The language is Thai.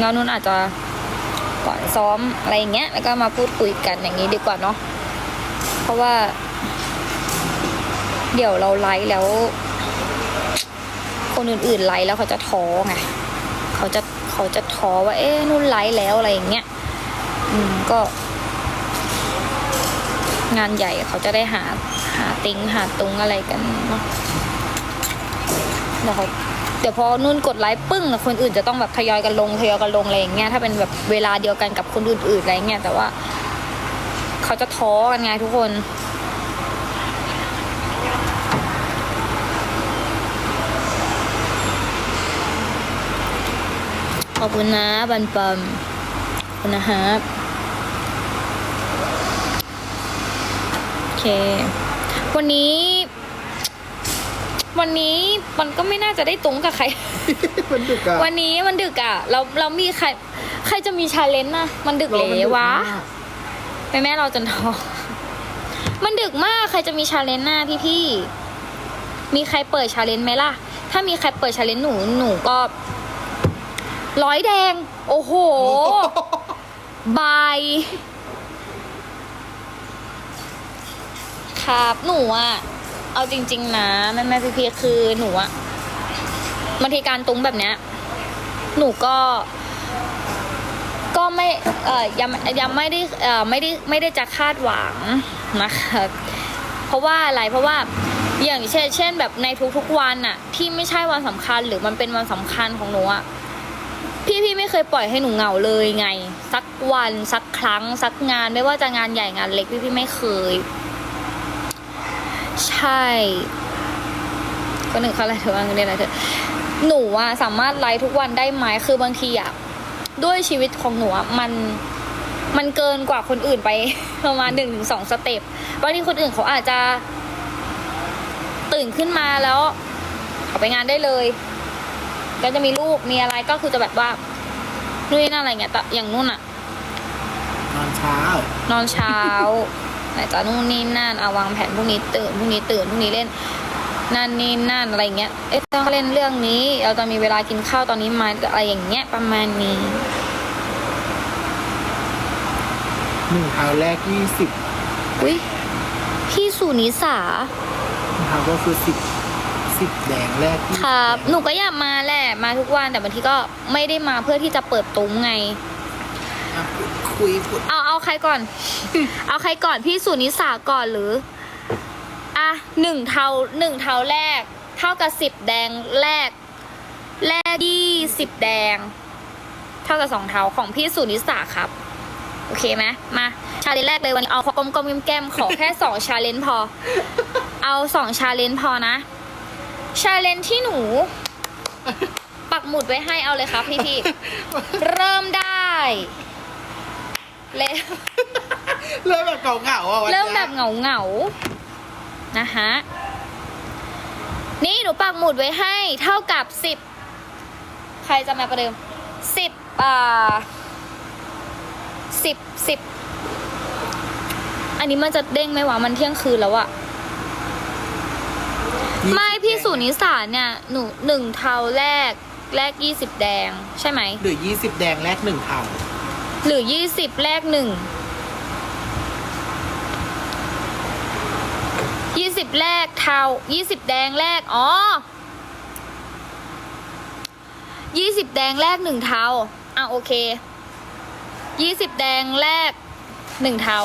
งานนุ่นอาจจะก่อนซ้อมอะไรอย่างเงี้ย แล้วก็มาพูดคุยกันอย่างนี้ดีกว่าเนาะเพราะว่า เดี๋ยวเราไลฟ์แล้ว คนอื่นๆไลฟ์แล้วเขาจะท้อไงเขาจะเขาจะท้อว่า เอ๊ะนุ่นไลฟ์แล้วอะไรอย่างเงี้ยอืมก็ งานใหญ่เขาจะได้หาหาติงหาตุงอะไรกันเนาะเดี๋ยวเขา เดี๋ยวพอนุ่นกดไลค์ปึ้งคนอื่นจะต้องแบบทยอยกันลงทยอยกันลงอะไรอย่างเงี้ยถ้าเป็นแบบเวลาเดียวกันกับคนอื่นๆอะไรเงี้ยแต่ว่า เขาจะท้อกันไงทุกคนขอบคุณนะบันปัมขอบคุณนะครับโอเค วันนี้ วันนี้มันก็ไม่น่าจะได้ตุ้งกับใคร มันดึกอะวันนี้มันดึกอะเราเรามีใคร ใครจะมีชาเลนจ์นะมันดึกเราเลมันยดึกวะมากแม่แม่เราจนท้อมันดึกมากใครจะมีชาเลนจ์หน้าพี่พี่ๆมีใครเปิดชาเลนจ์ไหมล่ะ ถ้ามีใครเปิดชาเลนจ์หนูหนูก็ร้อยแดง โอ้โห บาย ครับ หนูอะ เอาจริง ๆ นะแม่แม่พี่พี่ๆคือหนูอะบางทีการตุ้งแบบเนี้ย หนูก็ก็ไม่เอ่อยังยังไม่ได้เอ่อไม่ได้ไม่ได้จะคาดหวังนะคะเพราะว่าอะไรเพราะว่าอย่างเช่นเช่น แบบในทุกๆวันน่ะที่ไม่ใช่วันสำคัญหรือมันเป็นวันสำคัญของหนูอะพี่พี่ไม่เคยปล่อยให้หนูเหงาเลยไง สักวันสักครั้งสักงานไม่ว่าจะงานใหญ่งานเล็กพี่พี่ไม่เคย ใช่ ก็หนึ่งเขาอะไรเธอว่าเรียนอะไรเธอหนูอะสามารถไลฟ์ทุกวันได้ไหมคือบางทีอะด้วยชีวิตของหนูอะมันมันเกินกว่าคนอื่นไปประมาณหนึ่งถึงสองสเต็ปบางทีคนอื่นเขาอาจจะ ตื่นขึ้นมาแล้วเขาไปงานได้เลยก็จะมีลูกมีอะไรก็คือจะแบบว่านู่นนี่นั่นอะไรเงี้ยแต่อย่างนู่นอะนอนเช้า นอนเช้า ไหนจะนู่นนี่นั่นเอาวางแผนพรุ่งนี้ตื่นพรุ่งนี้ตื่นพรุ่งนี้เล่นนั่นนี่นั่นอะไรเงี้ย เอ๊ะต้องเล่นเรื่องนี้ เราจะมีเวลากินข้าวตอนนี้ไหมาอะไรอย่างเงี้ยประมาณนี้หนึ่งเท้าแรกยี่สิบอุ้ยพี่สุนิสาเท้าก็คือสิบสิบแดงแรกที่ครับ หนูก็อยากมาแหละ มาทุกวันแต่บางทีก็ไม่ได้มาเพื่อที่จะเปิดตุ้งไงอะ คุยพูดเอาเอาใครก่อน เอาใครก่อนพี่สุนิสาก่อนหรือ อะหนึ่งเทาหนึ่งเทาแรก เท่ากับสิบแดงแรก แรกยี่สิบแดง เท่ากับสองเทาของพี่สุนิสาครับ โอเคไหมมาชาเลนจ์แรกเลยวันนี้เอากลมๆแก้มๆขอแค่สองชาเลนจ์พอ เอาสองชาเลนจ์พอนะชาเลนจ์ที่หนู ปักหมุดไว้ให้เอาเลยครับพี่ๆเริ่มได้ เลยเริ่มแบบเก่าๆอะวันเริ่มนี้ยแบบเหงาเหงาๆนะคะนี่หนูปักหมุดไว้ให้เท่ากับสิบใครจะมาประเดิมสิบอ่าสิบสิบอันนี้มันจะเด้งไหมวะมันเที่ยงคืนแล้วอะยี่สิบไม่พี่แดงสุนิสาเนี่ย หนูหนึ่งเทาแรกแรกยี่สิบแดงใช่ไหมหรือยี่สิบแดงแรกหนึ่งเท้า หรือยี่สิบแรกหนึ่งยี่สิบแรกเทายี่สิบแดงแรก อ๋อยี่สิบแดงแรกหนึ่งเทาอะโอเคยี่สิบแดงแรกหนึ่งเทา